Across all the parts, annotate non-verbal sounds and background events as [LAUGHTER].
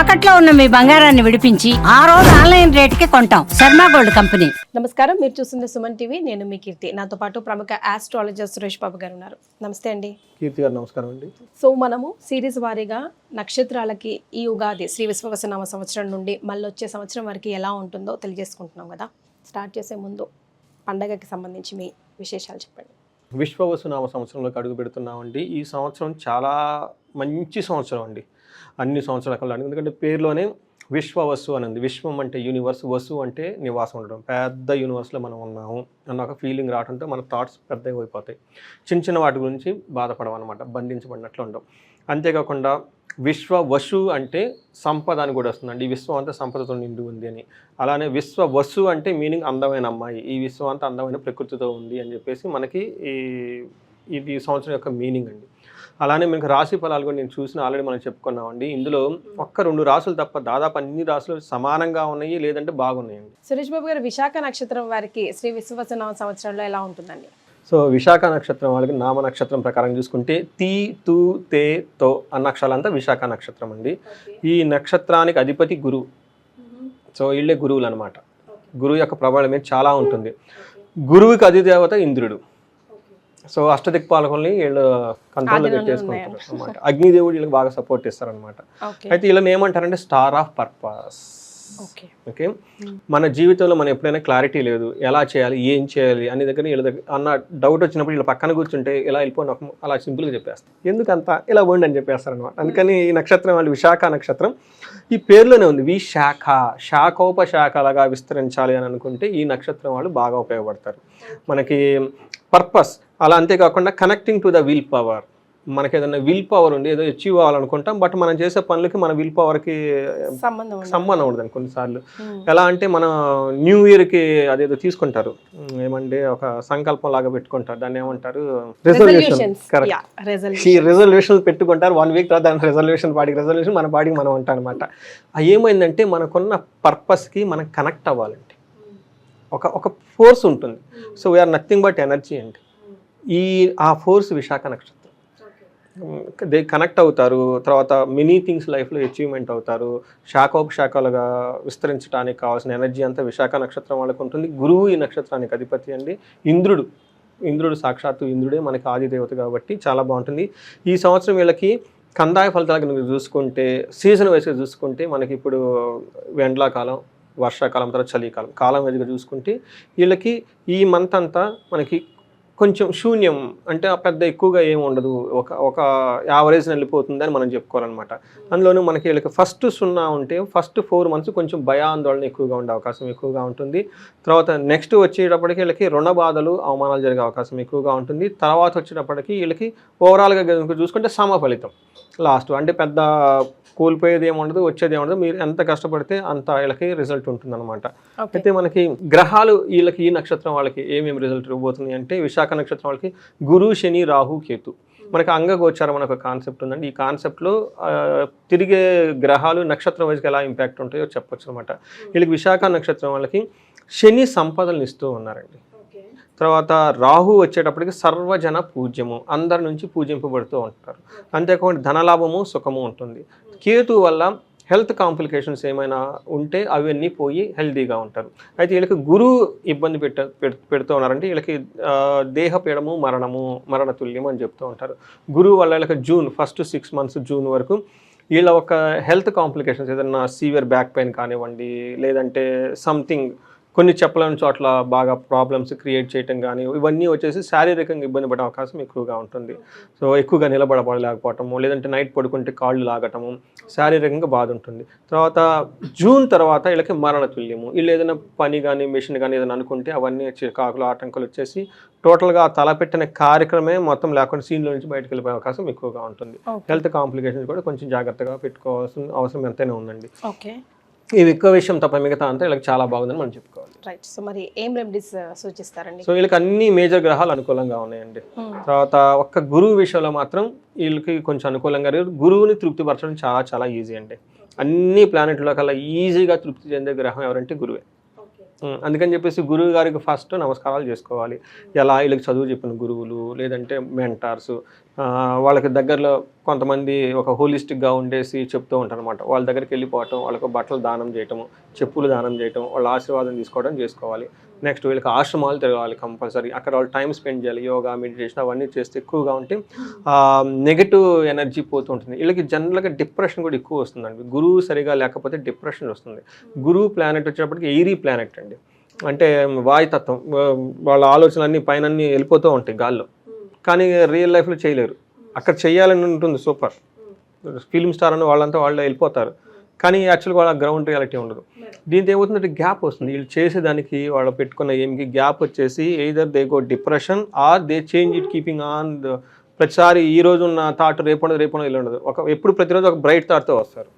తాకట్లో ఉన్న మీ బంగారాన్ని విడిపించి ఆ రోజు ఆన్లైన్ రేటుకి కొంటాం. Sharma gold company. నమస్కారం మీరు చూస్తుంది సుమన్ టీవీ. నేను మీ కీర్తి. నాతో పాటు ప్రముఖ ఆస్ట్రాలజర్ సురేష్ బాబు గారు ఉన్నారు. నమస్తే అండి. కీర్తి గారు నమస్కారం అండి. సో మనము సిరీస్ వారీగా నక్షత్రాలకి ఈ ఉగాది శ్రీ విశ్వవసనామ సంవత్సరం నుండి మళ్ళీ వచ్చే సంవత్సరం వరకు ఎలా ఉంటుందో తెలియజేసుకుంటున్నాం కదా. స్టార్ట్ చేసే ముందు పండగకి సంబంధించి మీ విశేషాలు చెప్పండి. విశ్వవసునామ సంవత్సరంలోకి అడుగు పెడుతున్నామండి. ఈ సంవత్సరం చాలా మంచి సంవత్సరం అండి. అన్ని సంవత్సరాల కల్లా. ఎందుకంటే పేరులోనే విశ్వవసు అని ఉంది. విశ్వం అంటే యూనివర్స్ వసు అంటే నివాసం ఉండడం. పెద్ద యూనివర్స్లో మనం ఉన్నాము అన్న ఒక ఫీలింగ్ రావడంతో మన థాట్స్ పెద్దగా అయిపోతాయి. చిన్న చిన్న వాటి గురించి బాధపడడం అనమాట బంధించబడినట్లు ఉండవు. అంతేకాకుండా విశ్వ వసు అంటే సంపద అని కూడా వస్తుందండి. ఈ విశ్వం అంతా సంపదతో నిండి ఉంది అని. అలానే విశ్వ వసు అంటే మీనింగ్ అందమైన అమ్మాయి. ఈ విశ్వం అంతా అందమైన ప్రకృతితో ఉంది అని చెప్పేసి మనకి ఈ ఇది ఈ సంవత్సరం యొక్క మీనింగ్ అండి. అలానే మీకు రాశి ఫలాలు కూడా నేను చూసిన ఆల్రెడీ మనం చెప్పుకున్నామండి. ఇందులో ఒక్క రెండు రాసులు తప్ప దాదాపు అన్ని రాసులు సమానంగా ఉన్నాయి లేదంటే బాగున్నాయండి. సురేష్ బాబు గారు విశాఖ నక్షత్రం వారికి శ్రీ విశ్వవసనామ సంవత్సరంలో ఎలా ఉంటుందండి? సో విశాఖ నక్షత్రం వాళ్ళకి నామ నక్షత్రం ప్రకారం చూసుకుంటే తీ తూ తే తో అన్న అక్షరాలంతా విశాఖ నక్షత్రం అండి. ఈ నక్షత్రానికి అధిపతి గురువు సో వీళ్ళే గురువులు అనమాట గురువు యొక్క ప్రభావం చాలా ఉంటుంది. గురువుకి అధిదేవత ఇంద్రుడు. సో అష్టదిక్పాలకుల్ని వీళ్ళు కంట్రోల్లో ఆధీనంలో పెట్టేసుకుంటారు అనమాట అగ్నిదేవుడు వీళ్ళకి బాగా సపోర్ట్ ఇస్తారనమాట అయితే వీళ్ళని ఏమంటారంటే star of purpose okay. Okay? మన జీవితంలో మనం ఎప్పుడైనా క్లారిటీ లేదు ఎలా చేయాలి ఏం చేయాలి అనే దగ్గర వీళ్ళ దగ్గర అన్న డౌట్ వచ్చినప్పుడు వీళ్ళ పక్కన కూర్చుంటే ఇలా వెళ్ళిపోయిన అలా సింపుల్గా చెప్పేస్తారు ఎందుకంత? ఇలా పోండి అని చెప్పేస్తారు అనమాట అందుకని ఈ నక్షత్రం వాళ్ళు విశాఖ నక్షత్రం ఈ పేరులోనే ఉంది. విశాఖ శాఖోపశాఖలుగా విస్తరించాలి అని అనుకుంటే ఈ నక్షత్రం వాళ్ళు బాగా ఉపయోగపడతారు. మనకి పర్పస్ అలా అంతేకాకుండా connecting to the will power. మనకి ఏదైనా విల్ పవర్ ఉంది ఏదో అచీవ్ అవ్వాలనుకుంటాం బట్ మనం చేసే పనులకి మన విల్ పవర్కి సంబంధం ఉండదు. కొన్నిసార్లు. Hmm. ఎలా అంటే మన న్యూ ఇయర్కి అదేదో తీసుకుంటారు. ఏమంటే ఒక సంకల్పం లాగా పెట్టుకుంటారు. దాన్ని ఏమంటారు? Resolutions. కరెక్ట్. ఈ రెజల్యూషన్ పెట్టుకుంటారు. వన్ వీక్ తర్వాత దాని రెజల్యూషన్ బాడీకి రెజల్యూషన్ మన బాడీకి మనం ఉంటాం అనమాట ఏమైందంటే మనకున్న పర్పస్కి మనం కనెక్ట్ అవ్వాలండి. ఒక ఒక ఫోర్స్ ఉంటుంది. So we are nothing but energy అండి. ఈ ఆ ఫోర్స్ విశాఖ నక్షత్రం. దే కనెక్ట్ అవుతారు. తర్వాత మెనీ థింగ్స్ లైఫ్లో అచీవ్మెంట్ అవుతారు. శాఖోపశాఖలుగా విస్తరించడానికి కావాల్సిన ఎనర్జీ అంతా విశాఖ నక్షత్రం వాళ్ళకు ఉంటుంది. గురువు ఈ నక్షత్రానికి అధిపతి అండి. ఇంద్రుడు. ఇంద్రుడు సాక్షాత్తు ఇంద్రుడే మనకి ఆదిదేవత కాబట్టి చాలా బాగుంటుంది. ఈ సంవత్సరం వీళ్ళకి కందాయ ఫలితాలు కనుక చూసుకుంటే సీజన్ వైస్గా చూసుకుంటే మనకి ఇప్పుడు ఎండాకాలం వర్షాకాలం తర్వాత చలికాలం కాలం వైజ్గా చూసుకుంటే వీళ్ళకి ఈ మంత్ అంతా మనకి కొంచెం శూన్యం అంటే పెద్ద ఎక్కువగా ఏమి ఉండదు. ఒక ఒక యావరేజ్ వెళ్ళిపోతుంది అని మనం చెప్పుకోవాలన్నమాట. అందులోనూ మనకి వీళ్ళకి ఫస్ట్ సున్నా ఉంటే ఫస్ట్ ఫోర్ మంత్స్ కొంచెం భయాందోళన ఎక్కువగా ఉండే అవకాశం ఎక్కువగా ఉంటుంది. తర్వాత నెక్స్ట్ వచ్చేటప్పటికి వీళ్ళకి రుణ బాధలు అవమానాలు జరిగే అవకాశం ఎక్కువగా ఉంటుంది. తర్వాత వచ్చేటప్పటికి వీళ్ళకి ఓవరాల్గా చూసుకుంటే సమ ఫలితం లాస్ట్ అంటే పెద్ద కోల్పోయేది ఏమి ఉండదు వచ్చేది ఏమి ఉండదు మీరు ఎంత కష్టపడితే అంత వీళ్ళకి రిజల్ట్ ఉంటుంది అనమాట. అయితే మనకి గ్రహాలు వీళ్ళకి ఈ నక్షత్రం వాళ్ళకి ఏమేమి రిజల్ట్ ఇవ్వబోతుంది అంటే విశాఖ నక్షత్రం వాళ్ళకి గురు శని రాహు కేతు. మనకి అంగగోచారం అనే ఒక కాన్సెప్ట్ ఉందండి. ఈ కాన్సెప్ట్లో తిరిగే గ్రహాలు నక్షత్రం వైజ్గా ఎలా ఇంపాక్ట్ ఉంటాయో చెప్పొచ్చు అనమాట వీళ్ళకి విశాఖ నక్షత్రం వాళ్ళకి శని సంపదలను ఇస్తూ ఉన్నారండి. తర్వాత రాహు వచ్చేటప్పటికి సర్వజన పూజ్యము. అందరి నుంచి పూజింపబడుతూ ఉంటారు. అంతేకాకుండా ధనలాభము సుఖము ఉంటుంది. కేతు వల్ల హెల్త్ కాంప్లికేషన్స్ ఏమైనా ఉంటే అవన్నీ పోయి హెల్దీగా ఉంటారు. అయితే వీళ్ళకి గురువు ఇబ్బంది పెట్ట పెడుతూ ఉన్నారంటే వీళ్ళకి దేహపీడము మరణము మరణతుల్యం అని చెప్తూ ఉంటారు. గురువు వల్ల వీళ్ళకి June first six months June వరకు వీళ్ళ ఒక హెల్త్ కాంప్లికేషన్స్ ఏదైనా సీవియర్ బ్యాక్ పెయిన్ కానివ్వండి లేదంటే సంథింగ్ కొన్ని చెప్పలేని చోట్ల బాగా ప్రాబ్లమ్స్ క్రియేట్ చేయటం కానీ ఇవన్నీ వచ్చేసి శారీరకంగా ఇబ్బంది పడే అవకాశం ఎక్కువగా ఉంటుంది. సో ఎక్కువగా నిలబడలేకపోవటము లేదంటే నైట్ పడుకుంటే కాళ్ళు లాగటము శారీరకంగా బాధ ఉంటుంది. తర్వాత జూన్ తర్వాత వీళ్ళకి మరణ తుల్యము. వీళ్ళు ఏదైనా పని కానీ మిషన్ కానీ ఏదైనా అనుకుంటే అవన్నీ చికాకులు ఆటంకాలు వచ్చేసి టోటల్గా తలపెట్టిన కార్యక్రమే మొత్తం లేకుండా సీన్లో నుంచి బయటకు వెళ్ళిపోయే అవకాశం ఎక్కువగా ఉంటుంది. హెల్త్ కాంప్లికేషన్స్ కూడా కొంచెం జాగ్రత్తగా పెట్టుకోవాల్సిన అవసరం ఎంతైనా ఉందండి. ఓకే. ఇవి ఎక్కువ విషయం తప్ప మిగతా అంతా వీళ్ళకి చాలా బాగుందని మనం చెప్పుకోవాలి. రైట్ సో మరి ఏం రెమెడీస్ సూచిస్తారండి? సో వీళ్ళకి అన్ని మేజర్ గ్రహాలు అనుకూలంగా ఉన్నాయండి. Hmm. తర్వాత ఒక్క గురువు విషయంలో మాత్రం వీళ్ళకి కొంచెం అనుకూలంగా. గురువుని తృప్తిపరచడం చాలా చాలా ఈజీ అండి. అన్ని ప్లానెట్లో కల్లా ఈజీగా తృప్తి చెందే గ్రహం ఎవరంటే గురువే. అందుకని చెప్పేసి గురువు గారికి ఫస్ట్ నమస్కారాలు చేసుకోవాలి. ఎలా వీళ్ళకి చదువు చెప్పిన గురువులు లేదంటే మెంటార్స్ వాళ్ళకి దగ్గరలో కొంతమంది ఒక హోలిస్టిక్గా ఉండేసి చెప్తూ ఉంటారు అనమాట వాళ్ళ దగ్గరికి వెళ్ళిపోవటం వాళ్ళకు బట్టలు దానం చేయటం చెప్పులు దానం చేయటం వాళ్ళ ఆశీర్వాదం తీసుకోవడం చేసుకోవాలి. నెక్స్ట్ వీళ్ళకి ఆశ్రమాలు తిరగాలి కంపల్సరీ. అక్కడ వాళ్ళు టైం స్పెండ్ చేయాలి యోగా మెడిటేషన్ అవన్నీ చేస్తే ఎక్కువగా ఉంటే నెగటివ్ ఎనర్జీ పోతూ ఉంటుంది. వీళ్ళకి జనరల్గా డిప్రెషన్ కూడా ఎక్కువ వస్తుందండి. గురువు సరిగా లేకపోతే డిప్రెషన్ వస్తుంది. గురువు ప్లానెట్ వచ్చేటప్పటికి ఎయిరీ ప్లానెట్ అండి. అంటే వాయుతత్వం వాళ్ళ ఆలోచనలన్నీ పైన వెళ్ళిపోతూ ఉంటాయి గాల్లో. కానీ రియల్ లైఫ్లో చేయలేరు. అక్కడ చేయాలని ఉంటుంది సూపర్. ఫిల్మ్ స్టార్ అని వాళ్ళంతా వాళ్ళు వెళ్ళిపోతారు. కానీ యాక్చువల్గా వాళ్ళ గ్రౌండ్ రియాలిటీ ఉండదు. దీంతో ఏమవుతుందంటే గ్యాప్ వస్తుంది. వీళ్ళు చేసేదానికి వాళ్ళు పెట్టుకున్న ఏమికి గ్యాప్ వచ్చేసి either they go depression or they change it keeping on ప్రతిసారి ఈ రోజు ఉన్న థాట్ రేపు ఉండదు రేపు ఉండదు ఇలా ఉండదు. ఒక ఎప్పుడు ప్రతిరోజు ఒక బ్రైట్ థాట్తో వస్తారు.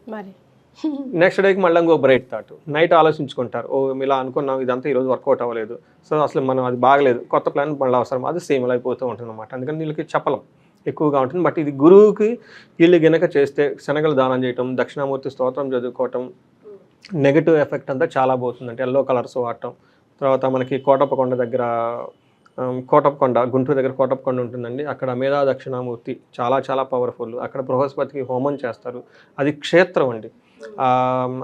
నెక్స్ట్ డేకి [LAUGHS] మళ్ళీ ఇంకో బ్రైట్ థాట్ నైట్ ఆలోచించుకుంటారు. ఓ ఇలా అనుకున్నాం ఇదంతా ఈరోజు వర్కౌట్ అవ్వలేదు. సో అసలు మనం అది బాగలేదు. కొత్త ప్లాన్ మళ్ళీ అవసరం. అది సేమ్ అయిపోతూ ఉంటుంది అనమాట అందుకని వీళ్ళకి చెప్పలేం. ఎక్కువగా ఉంటుంది. బట్ ఇది గురువుకి వీళ్ళు గనక చేస్తే శనగలు దానం చేయటం దక్షిణామూర్తి స్తోత్రం చదువుకోవటం నెగిటివ్ ఎఫెక్ట్ అంతా చాలా పోతుంది. అంటే ఎల్లో కలర్స్ వాడటం తర్వాత మనకి కోటప్పకొండ దగ్గర కోటప్పకొండ గుంటూరు దగ్గర కోటప్పకొండ ఉంటుందండి. అక్కడ మేధా దక్షిణామూర్తి చాలా చాలా పవర్ఫుల్ అక్కడ బృహస్పతికి హోమం చేస్తారు. అది క్షేత్రం అండి.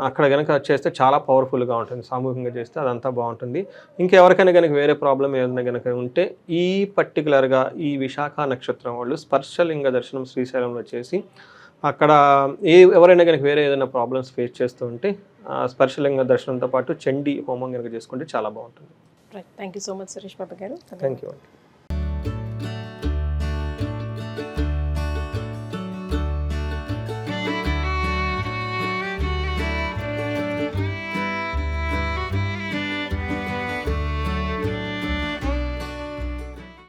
అక్కడ కనుక చేస్తే చాలా పవర్ఫుల్గా ఉంటుంది సామూహికంగా చేస్తే అదంతా బాగుంటుంది. ఇంకెవరికైనా కనుక వేరే ప్రాబ్లం ఏదైనా కనుక ఉంటే ఈ పర్టికులర్గా ఈ విశాఖ నక్షత్రం వాళ్ళు స్పర్శలింగ దర్శనం శ్రీశైలంలో చేసి అక్కడ ఏ ఎవరైనా కనుక వేరే ఏదైనా ప్రాబ్లమ్స్ ఫేస్ చేస్తూ ఉంటే స్పర్శలింగ దర్శనంతో పాటు చండీ హోమం కనుక చేసుకుంటే చాలా బాగుంటుంది. Right thank you so much Suresh Babu గారు. థ్యాంక్ యూ అండి